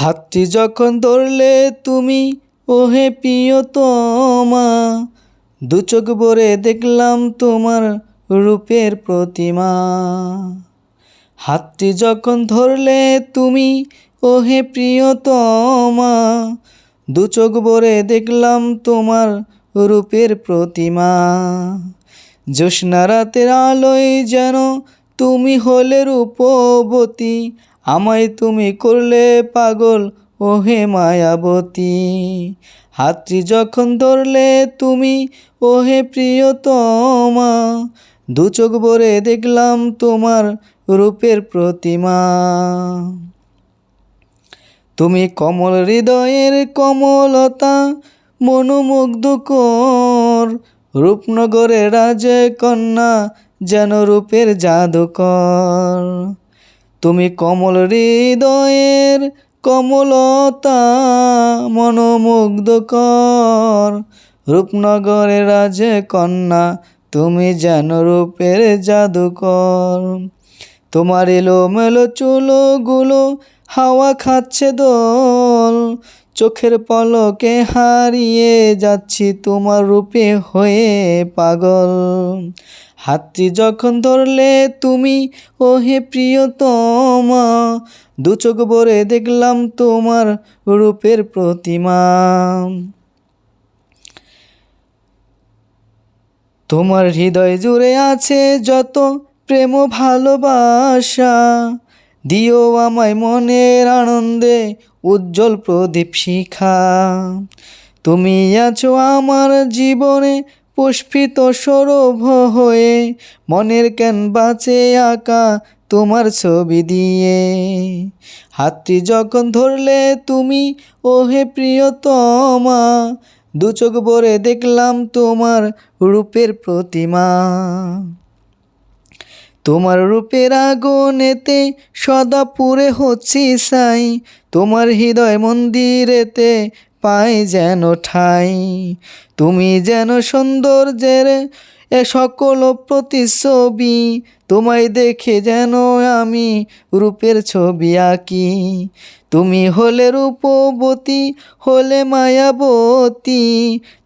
হাতটি যখন ধরলে তুমি, ওহে প্রিয়তমা, দু চোখ ভরে দেখলাম তোমার রূপের প্রতিমা। হাতটি যখন ধরলে তুমি, ওহে প্রিয়তমা, দু চোখ ভরে দেখলাম তোমার রূপের প্রতিমা। জ্যোৎস্না রাতের আলোয় যেন তুমি হলে রূপবতী আমায় তুমি করলে পাগল, ওহে মায়াবতী। হাতটি যখন ধরলে তুমি, ওহে প্রিয়তমা। দু চোখ ভরে দেখলাম তোমার রূপের প্রতিমা। তুমি কমল হৃদয়ের কমলতা, মনোমুগ্ধকর। রূপনগরের রাজে কন্যা যেন রূপের জাদুকর। তুমি কমল হৃদয়ের কমলতা মনোমুগ্ধকর রূপনগরে রাজে কন্যা, তুমি যেন রূপের জাদুকর। তোমার এলো মেলো চুলোগুলো হাওয়া খাচ্ছে দোল, চোখের পলকে হারিয়ে যাচ্ছি তোমার রূপে হয়ে পাগল। হাতটি যখন ধরলে তুমি, ওহে প্রিয়তমা, দু চোখ ভরে দেখলাম তোমার রূপের প্রতিমা। তোমার হৃদয় জুড়ে আছে যত প্রেম ভালোবাসা দিও আমায় মনের আনন্দে উজ্জ্বল প্রদীপ শিখা। তুমি আছো আমার জীবনে পুষ্পিত সৌরভ হয়ে, মনের ক্যানভাসে আঁকা তোমার ছবি দিয়ে। হাতটি যখন ধরলে তুমি, ওহে প্রিয়তমা, দু চোখ ভরে দেখলাম তোমার রূপের প্রতিমা। তোমার রূপের আগুনেতে সদা পুরে হচ্ছি সাই। তোমার হৃদয় মন্দিরেতে পাই যেন ঠাই। তুমি যেন সৌন্দর্যের এ সকল প্রতিচ্ছবি তোমায় দেখে যেন আমি রূপের ছবি আঁকি। তুমি হলে রূপবতী, হলে মায়াবতী,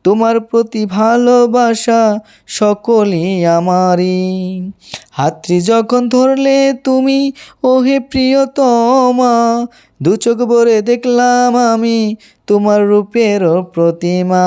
তোমার প্রতি ভালোবাসা সকলই আমারই। হাতটি যখন ধরলে তুমি, ওহে প্রিয়তমা, দু চোখ ভরে দেখলাম আমি তোমার রূপের প্রতিমা।